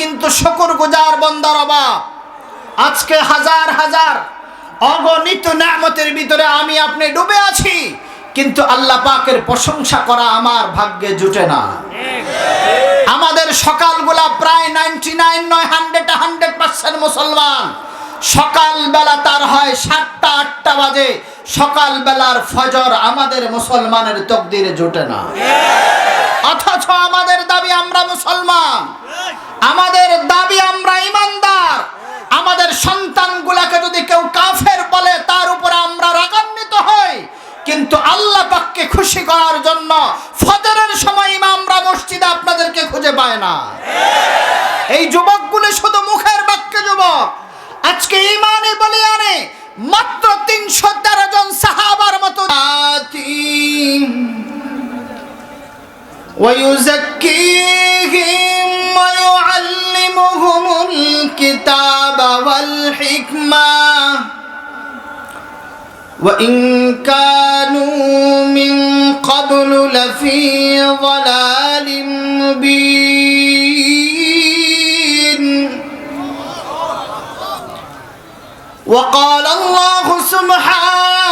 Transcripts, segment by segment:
কিন্তু শকর গুজার বন্দার অভাব। আজকে হাজার হাজার অগণিত নামতের ভিতরে আমি আপনি ডুবে আছি, কিন্তু আল্লাহ পাকের প্রশংসা করা আমার ভাগ্যে জুটে না। আমাদের সকালগুলা প্রায় নাইনটি নাইন নয় হান্ড্রেড হান্ড্রেড পার্সেন্ট মুসলমান। সকালবেলা তার হয় সাতটা, আটটা বাজে। সকালবেলার ফজর আমাদের মুসলমানের তকদিরে জোটে না। অথচ আমাদের দাবি আমরা মুসলমান। আমাদের দাবি আমরা ইমানদার। আমাদের সন্তানগুলাকে যদি কেউ কাফের বলে, তার উপরে আমরা রাগান্বিত হই। কিন্তু আল্লাহ পাককে খুশি করার জন্য ফজরের সময় ইমামরা মসজিদে আপনাদেরকে খুঁজে পায় না। এই যুবকগুলো শুধু মুখের বাক্যে যুবক। আজকে ইমানে বলে আনে মাত্র তিনশো তেরো জন সাহাবার মতো ويزكيهم ويعلمهم الكتاب والحكمة. وإن كانوا من قبل لفي ضلال مبين. وقال الله سبحانه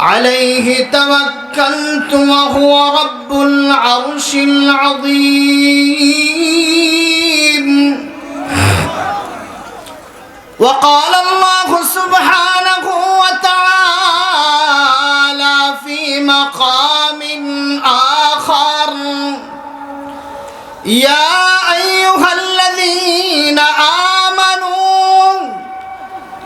عليه توكلت وهو رب العرش العظيم. وقال الله سبحانه وتعالى في مقام آخر يا أيها الذين آمنوا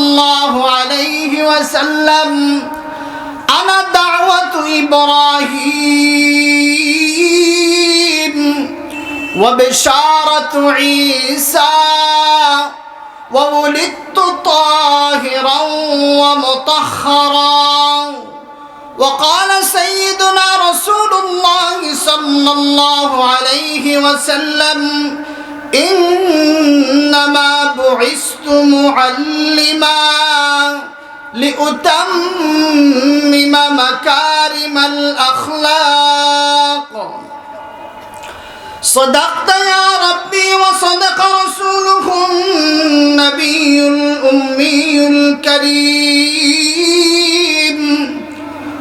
الله عليه وسلم أنا دعوة إبراهيم وبشارة عيسى وولدت طاهرا ومطهرا وقال سيدنا رسول الله صلى الله عليه وسلم إنما بعثت معلما لأتمم مكارم الأخلاق. صدقت يا ربي وصدق رسوله النبي الأمي الكريم.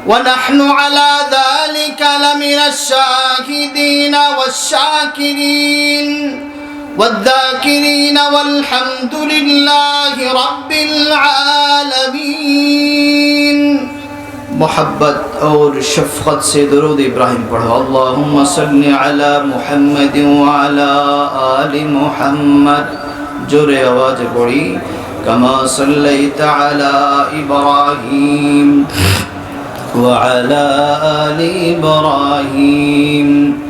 ونحن على ذلك لمن الشاهدين والشاكرين. والذاكرين والحمد لله رب العالمين. محبت اور شفقت سے درود ابراہیم پڑھو. اللہم صلی علی محمد وعلا آل محمد. جور آواز پڑھی. کما صلیت علی ابراہیم وعلى آل إبراهيم.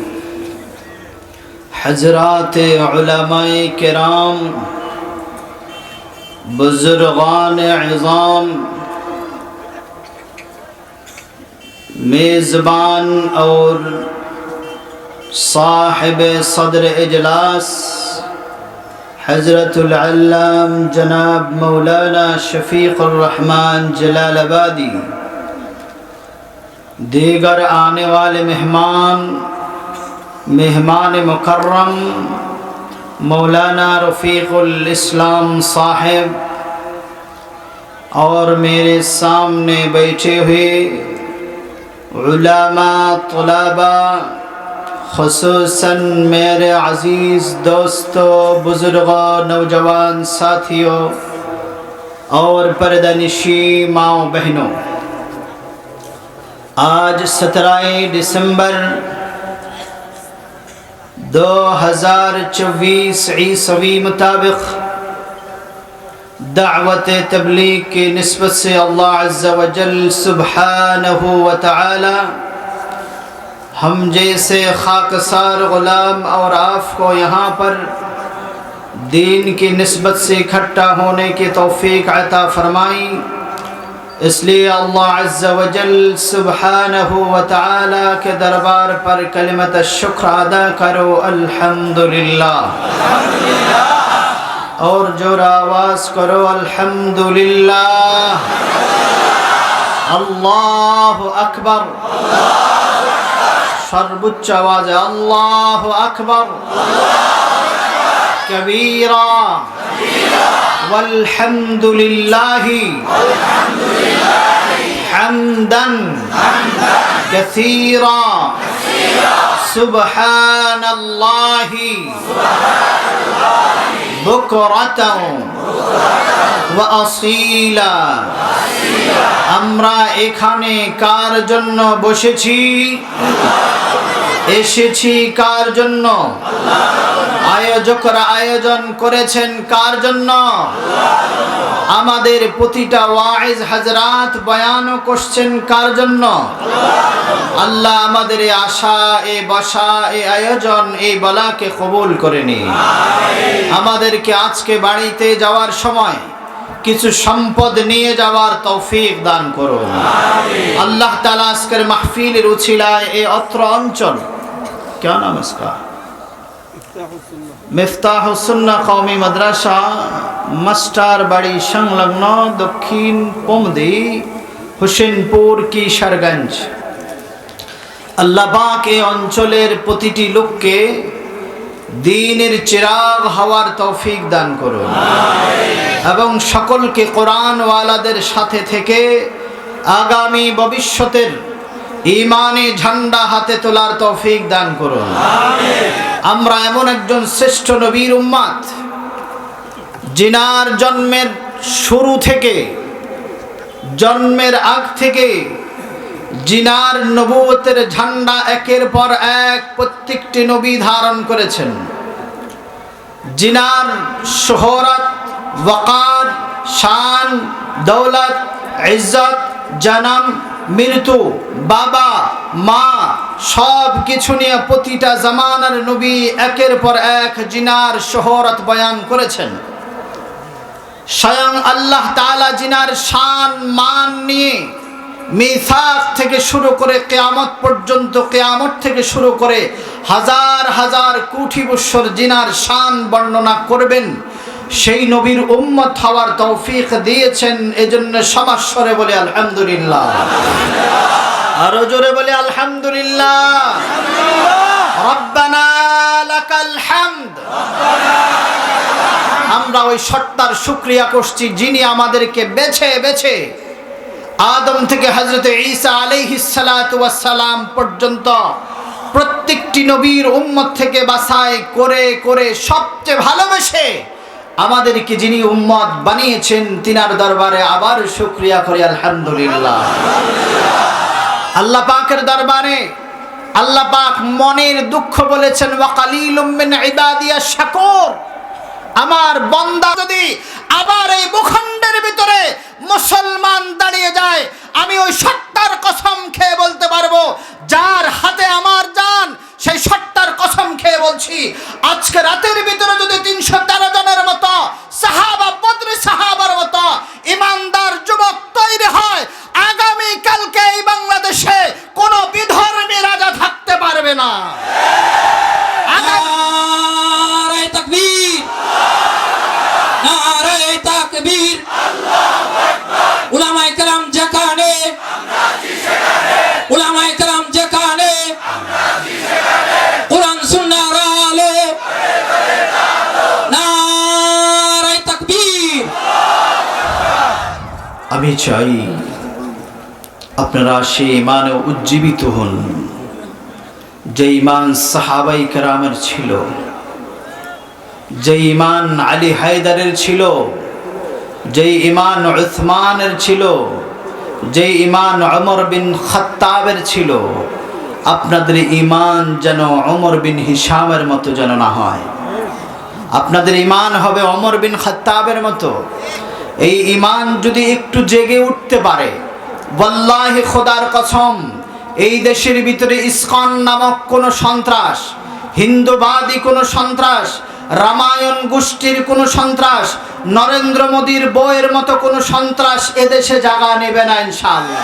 حضرات علماء کرام بزرغان عظام، میزبان اور صاحب صدر اجلاس، حضرت العلام جناب مولانا شفیق الرحمن جلال آبادی، دیگر آنے والے مہمان مہمان مکرم، مولانا رفیق الاسلام صاحب اور میرے سامنے بیٹھے ہوئے علماء، طلباء، خصوصاً میرے عزیز دوستو بزرگوں نوجوان ساتھیوں اور پردنشی ماؤں بہنوں، آج سترہ دسمبر دو ہزار چوبیس عیسوی مطابق دعوت تبلیغ کی نسبت سے اللہ عز و جل سبحانہ و تعالی ہم جیسے خاکسار غلام اور آف کو یہاں پر دین کی نسبت سے اکھٹا ہونے کی توفیق عطا فرمائی۔ اسلی اللہ عز و جل سبحانہ و تعالی کے دربار پر کلمت شکر آدھا کرو الحمدللہ۔ اور جو آواز کرو الحمدللہ۔ اللہ اکبر۔ সর্বোচ্চ اللہ اکبر اللہ اکبر۔ কবীরা والحمد لله حمدا كثيرا سبحان الله بكرة وأصيلا আমরা এখানে কার জন্য বসেছি এসেছি কার জন্য? আয়োজকরা আয়োজন করেছেন কার জন্য? আমাদের প্রতিটা ওয়াইজ হাজরাত বয়ানও করছেন কার জন্য? আল্লাহ আমাদের এই আশা, এ বসা, এ আয়োজন এই বলাকে কবুল করে নি আমাদেরকে আজকে বাড়িতে যাওয়ার সময় কিছু সম্পদ নিয়ে যাওয়ার তৌফিক দান করুন। আল্লাহ তালা আজকের মাহফিলের উছিলায় এই অত্র অঞ্চল क्या नाम है इसका মিফতাহ সুন্না কওমি মাদ্রাসা মাস্টার বাড়ি সংলগ্ন দক্ষিণ পমদি হোসেনপুর কিশোরগঞ্জ আল্লাহ পাক এই অঞ্চলের প্রতিটি লোককে দিনের চিরাগ হওয়ার তৌফিক দান করুন এবং সকলকে কোরআনওয়ালাদের সাথে থেকে আগামী ভবিষ্যতের ইমানে ঝান্ডা হাতে তোলার তৌফিক দান করুন। আমরা এমন একজন শ্রেষ্ঠ নবীর উম্মাদ, জিনার জন্মের শুরু থেকে, জন্মের আগ থেকে জিনার নবুয়তের ঝান্ডা একের পর এক প্রত্যেকটি নবী ধারণ করেছেন। জিনার শোহরত ওয়াকার শান, দৌলত, ইজ্জত, জনম মৃত্যু, বাবা, মা, সব কিছু নিয়ে প্রতিটা জামানার নবী একের পর এক জিনার শোহরত বয়ান করেছেন। স্বয়ং আল্লাহ তাআলা জিনার শান, মান নিয়ে মিসাক থেকে শুরু করে কেয়ামত পর্যন্ত, কেয়ামত থেকে শুরু করে হাজার হাজার কোটি বৎসর জিনার শান বর্ণনা করবেন। সেই নবীর উম্মত হওয়ার তৌফিক দিয়েছেন এজন্য সমাস্বরে বলে আলহামদুলিল্লাহ। আরও জোরে বলে আলহামদুলিল্লাহ। আমরা ওই সত্তার শুক্রিয়া করছি যিনি আমাদেরকে বেছে বেছে আদম থেকে হজরত ঈসা আলাইহিসালাম পর্যন্ত প্রত্যেকটি নবীর উম্মত থেকে বাছাই করে করে সবচেয়ে ভালোবেসে আমাদেরকে যিনি উম্মত বানিয়েছেন, তিনার দরবারে আবার শুক্রিয়া করি, আলহামদুলিল্লাহ। আল্লাহ পাকের দরবারে আল্লাহ পাক মনের দুঃখ বলেছেন শাকুর। আমার বন্দা যদি আবার এই ভূখণ্ডের ভিতরে মুসলমান দাঁড়িয়ে যায়, আমি ওই সত্তার কসম খেয়ে বলতে পারব, যার হাতে আমার জান সেই সত্তার কসম খেয়ে বলছি, আজকে রাতের ভিতরে যদি তিনশো তেরো জনের মতো সাহাবা, বদ্রী সাহাবার মতো ইমানদার যুবক তৈরি হয়, আগামী কালকে এই বাংলাদেশে কোনো বিধর্মী রাজা থাকতে পারবে না। উলামায় আমি চাই আপনারা সে ইমানে উজ্জীবিত হন, যে ইমান সাহাবাই কেরামের ছিল, যে ইমান আলী হায়দারের ছিল, যে ইমান উসমানের ছিল, যে ইমান অমর বিন খত্তাবের ছিল। আপনাদের ইমান যেন অমর বিন হিসামের মতো যেন না হয়। আপনাদের ইমান হবে অমর বিন খত্তাবের মতো। এই ইমান যদি একটু জেগে উঠতে পারে বল্লাহি খোদার কসম, এই দেশের ভিতরে ইস্কন নামক কোনো সন্ত্রাস, হিন্দুবাদী কোনো সন্ত্রাস, রামায়ণ গোষ্ঠীর কোনো সন্ত্রাস, নরেন্দ্র মোদীর বইয়ের মতো কোনো সন্ত্রাস এদেশে জাগা নেবে না ইনশাআল্লাহ।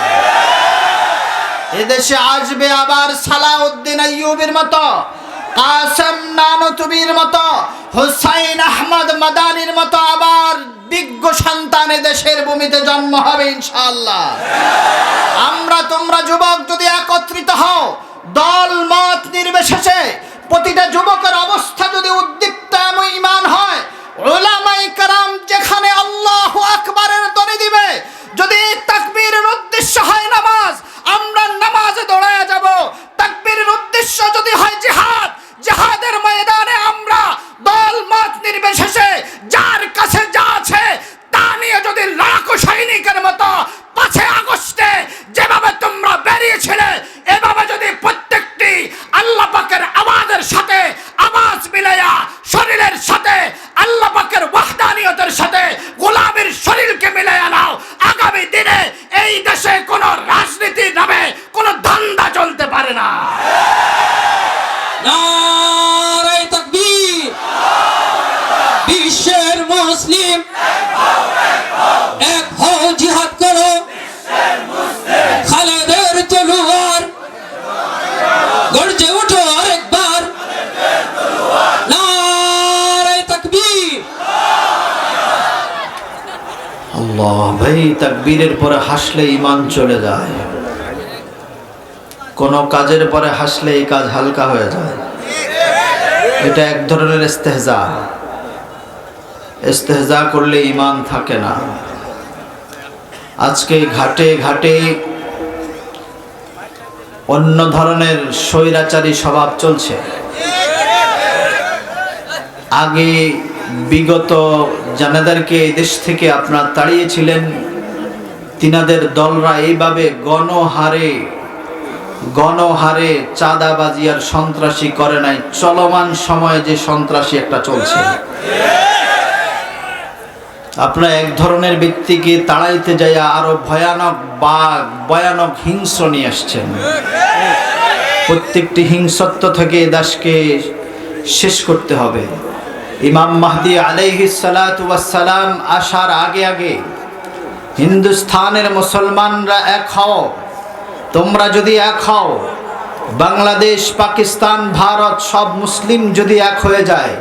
এদেশে আসবে আবার সালাউদ্দিন আইয়ুবের মতো, কাসেম নানতুবির মতো, হুসাইন আহমদ মাদানির মতো আবার বিজ্ঞ সন্তান দেশের ভূমিতে জন্ম হবে, ইনশাআল্লাহ। আমরা, তোমরা যুবক যদি একত্রিত হও, দল, মত নির্বিশেষে প্রতিটা যুবকের অবস্থা যদি উদ্দীপ্ত এবং ইমান হয় ওলামাই কারাম তাকবীরের পরে হাসলে ইমান চলে যায়। কোন কাজের পরে হাসলে এই কাজ হালকা হয়ে যায়। এটা এক ধরনের ইস্তেহজা। ইস্তেহজা করলে ইমান থাকে না। আজকে ঘাটে ঘাটে অন্য ধরনের স্বৈরাচারী স্বভাব চলছে। আগে বিগত জানাদারকে এই দেশ থেকে আপনার তাড়িয়েছিলেন। তিনাদের দলরা এইভাবে গণহারে গণহারে চাঁদাবাজি আর সন্ত্রাসী করে নাই। চলমান সময়ে যে সন্ত্রাসী একটা চলছে। আপনারা এক ধরনের ব্যক্তিকে তাড়াইতে যাইয়া আরও ভয়ানক বাঘ, ভয়ানক হিংস্র নিয়ে আসছেন। প্রত্যেকটি হিংসত্ব থেকে দাসকে শেষ করতে হবে। ইমাম মাহদি আলাইহি সালাম আসার আগে আগে হিন্দুস্থানের মুসলমানরা এক হও। তোমরা যদি এক হও, বাংলাদেশ, পাকিস্তান, ভারত, সব মুসলিম যদি এক হয়ে যায়,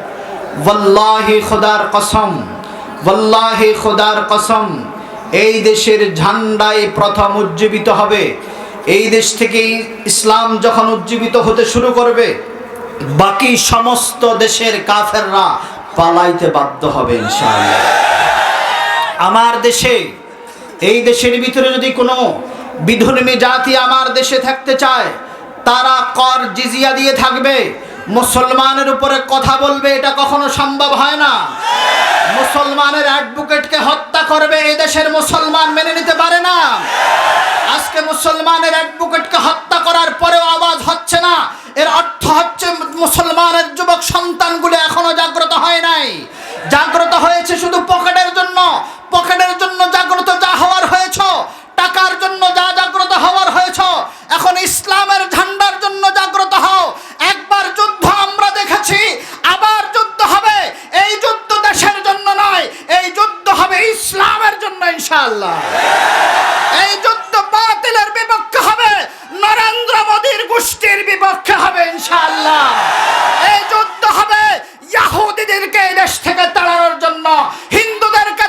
ওয়াল্লাহি খোদার কসম, ওয়াল্লাহি খোদার কসম, এই দেশের ঝান্ডায় প্রথম উজ্জীবিত হবে। এই দেশ থেকে ইসলাম যখন উজ্জীবিত হতে শুরু করবে, বাকি সমস্ত দেশের কাফেররা পালাইতে বাধ্য হবে, ইনশাআল্লাহ। আমার দেশে এই দেশের ভিতরে যদি কোনো বিধর্মী জাতি আমার দেশে থাকতে চায়, তারা কর জিজিয়া দিয়ে থাকবে। মুসলমানের উপরে কথা বলবে, এটা কখনো সম্ভব হয় না। মুসলমানের অ্যাডভোকেটকে হত্যা করবে এই দেশের মুসলমান মেনে নিতে পারে না। আজকে মুসলমানের অ্যাডভোকেটকে হত্যা করার পরেও আওয়াজ হচ্ছে না। এর অর্থ হচ্ছে মুসলমানের যুবক সন্তানগুলো এখনও জাগ্রত হয় নাই। জাগ্রত হয়েছে শুধু পকেটের জন্য। পকেটের জন্য জাগ্রত যা হওয়ার হয়েছ, টাকার জন্য যা জাগ্রত হওয়ার হয়েছ, এখন ইসলামের ঝান্ডার জন্য জাগ্রত হও। একবার যুদ্ধ আমরা দেখেছি, আবার যুদ্ধ হবে। এই যুদ্ধ দেশের জন্য নয়, এই যুদ্ধ হবে ইসলামের জন্য ইনশাআল্লাহ। এই যুদ্ধ বাতিলের বিপক্ষে হবে, নরেন্দ্র মোদীর গোষ্ঠীর বিপক্ষে হবে ইনশাআল্লাহ এই যুদ্ধ হবে ইয়াহুদিদেরকে এই দেশ থেকে তাড়ানোর জন্য হিন্দুদেরকে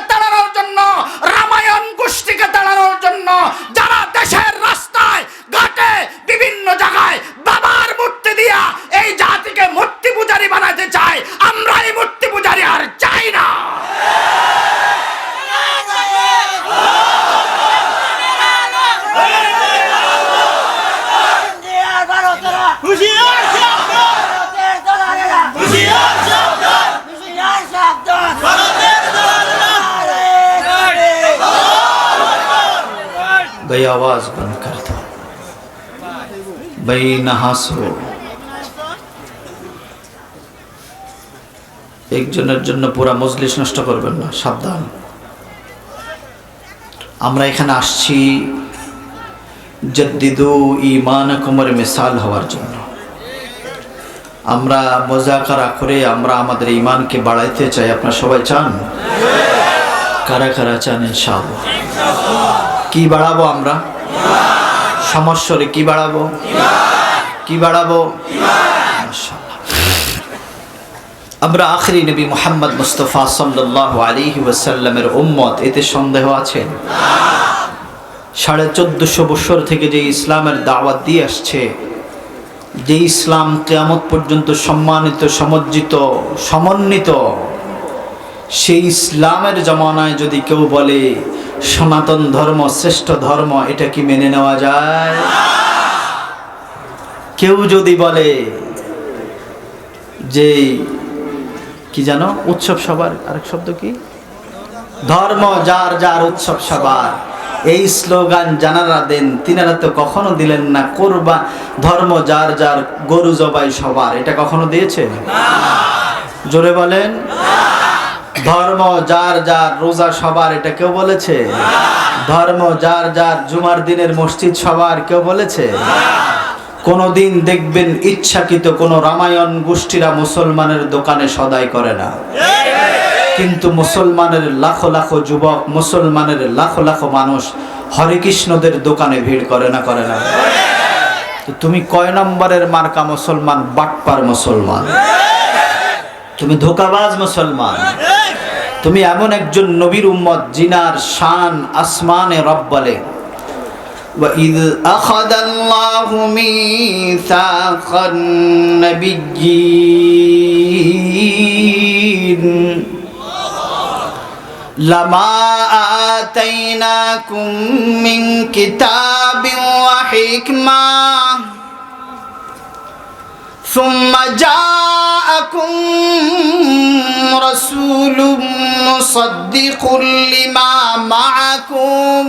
भाई आवाज बंद कर दो भाई न হাসো একজনের জন্য পুরা মজলিস নষ্ট করবেন না সাবধান আমরা এখানে আসছি জদ্দিদু ইমান কুমর মিসাল হওয়ার জন্য আমরা মজাকারা করে আমরা আমাদের ইমানকে বাড়াইতে চাই আপনারা সবাই চান কারা কারা চান ইনশাআল্লাহ কি বাড়াবো আমরা? সমস্যরে কি বাড়াবো? কি বাড়াবো? আমরা আখরি নবী মোহাম্মদ মুস্তফা সাল্লাহ আলিহি ওয়াসাল্লামের উম্মত, এতে সন্দেহ আছে? সাড়ে চোদ্দশো বছর থেকে যে ইসলামের দাওয়াত দিয়ে আসছে, যে ইসলাম কেয়ামত পর্যন্ত সম্মানিত সমজ্জিত সমন্বিত, সেই ইসলামের জমানায় যদি কেউ বলে সনাতন ধর্ম, শ্রেষ্ঠ ধর্ম, এটা কি মেনে নেওয়া যায়? কেউ যদি বলে যে, কি জানো, উৎসব সবার, আরেক শব্দ কি? ধর্ম যার যার উৎসব সবার। এই স্লোগান জানারা দেন, তিনারা তো কখনো দিলেন না, করবা, ধর্ম যার যার, গরু জবাই সবার। এটা কখনো দিয়েছে জোরে বলেন? ধর্ম, যার যার রোজা সবার, এটা কেউ বলেছে? ধর্ম, যার যার জুমার দিনের মসজিদ সবার, কেউ বলেছে? কোনোদিন দেখবেন ইচ্ছাকৃত কোনো রামায়ণ গোষ্ঠীরা মুসলমানের দোকানে সদাই করে না। কিন্তু মুসলমানের লাখো লাখো যুবক, মুসলমানের লাখো লাখো মানুষ হরে কৃষ্ণদের দোকানে ভিড় করে না করে না। তুমি কয় নম্বরের মার্কা মুসলমান? বাটপার মুসলমান। তুমি ধোকাবাজ মুসলমান। তুমি এমন একজন নবীর উম্মত জিনার শান আসমানে রব বলে وإذ أخذ الله ميثاق النبيين لما آتيناكم من كتاب وحكمة ثم جاءكم رسول مصدق لما معكم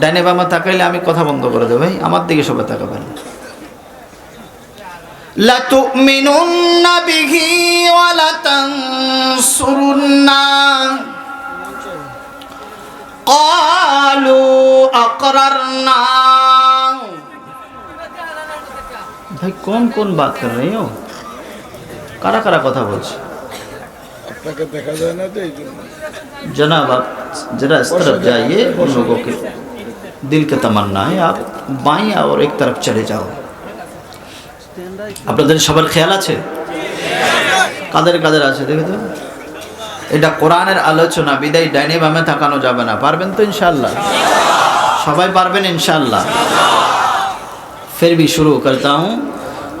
ডাইনে বামা তাকাইলে আমি কথা বন্ধ করে দেবো ভাই আমার দিকে সবাই তাকাবেন لتؤمنن به ولتنصرنه قالوا أقررنا भाई कौन कौन बात कर रही हो कारा कारा কথা বলছে আপনাকে দেখা যায় না তো এই জন্য जनाब आप जरा इस तरफ जाइए उन लोगों के दिल का तमन्ना है आप बाएं और एक तरफ चले जाओ আপনাদের সবার খেয়াল আছে কাদের কাদের আছে দেখে তো এটা কোরআনের আলোচনা বিদায় ডাইনে বামে তাকানো যাবে না পারবেন তো ইনশাল্লাহ সবাই পারবেন ইনশাল্লাহ फिर भी शुरू करता हूँ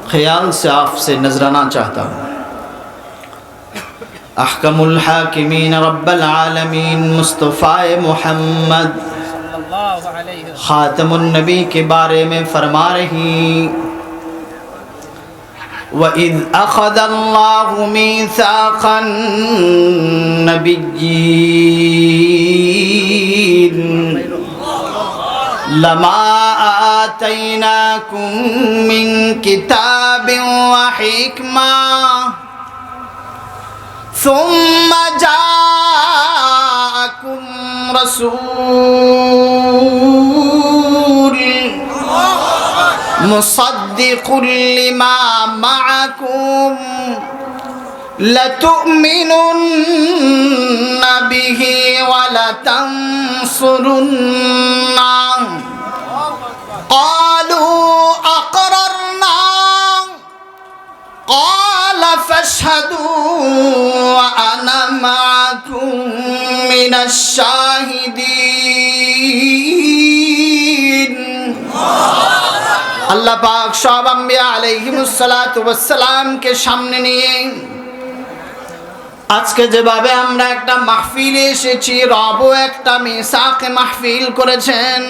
ख्याल से आपसे नजराना चाहता हूँ أحكم الحاكمين رب العالمين مصطفى محمد. خاتم النبي کے بارے میں فرما رہی وَإِذْ أَخَذَ اللَّهُ مِيثَاقَ النَّبِيِّينَ. لما آتيناكم من كتاب وحكمة ثم جاءكم رسول مصدق لما معكم لتؤمنن به ولتنصرنه قالوا أقررنا قال فاشهدوا وأنا معكم من الشاهدين আল্লাহ পাক সব আম্বিয়া আলাইহিমুসসালামকে সামনে নিয়ে আজকে যেভাবে আমরা একটা মাহফিলে এসেছি রবও একটা মেসাকে মাহফিল করেছেন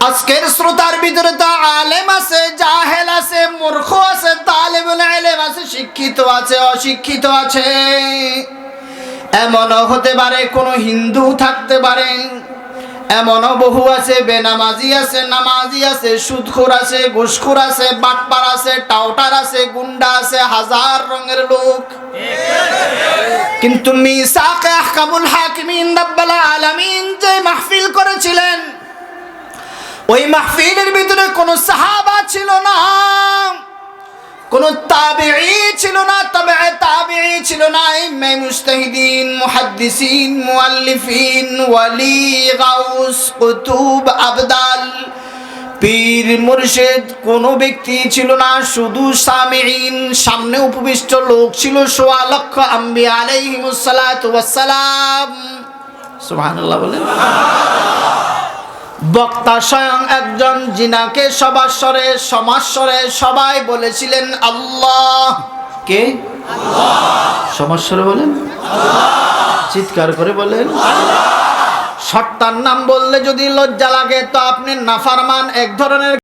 আজকের শ্রোতার ভিতরে তো আলেম আছে, জাহেল আছে, মূর্খ আছে, তালেবুল আলেম আছে, শিক্ষিত আছে, অশিক্ষিত আছে। এমনও হতে পারে কোনো হিন্দু থাকতে পারে। এমনও বহু আছে, বেনামাজি আছে, নামাজি আছে, সুদখোর আছে, ঘুষখোর আছে, বাটপার আছে, টাউটার আছে, গুন্ডা আছে, হাজার রঙের লোক। কিন্তু মিসাকে আহকামুল হাকিমিন রাব্বাল আলামিন যে মাহফিল করেছিলেন ওই মাহফিলের ভিতরে কোনো সাহাবা ছিল না। কোন তাবিঈ ছিল না তবে তাবিঈ ছিল না। ইমাম মুস্তাহিদিন মুহাদ্দিসিন, মুআল্লিফিন, ওয়ালি, গাউস, কুতুব, আবদাল, পীর, মুর্শিদ কোন ব্যক্তি ছিল না। শুধু সামিঈন, সামনে উপবিষ্ট লোক ছিল সোয়া লক্ষ সালাতু ওয়াস সালাম। সুবহানাল্লাহ বলেন। বক্তা স্বয়ং একজন জিনাকে সবার স্বরে সমাস্বরে সবাই বলেছিলেন আল্লাহ। কে? সমাস্বরে বলেন? চিৎকার করে বলেন? সত্তার নাম বললে যদি লজ্জা লাগে তো আপনি নাফারমান এক ধরনের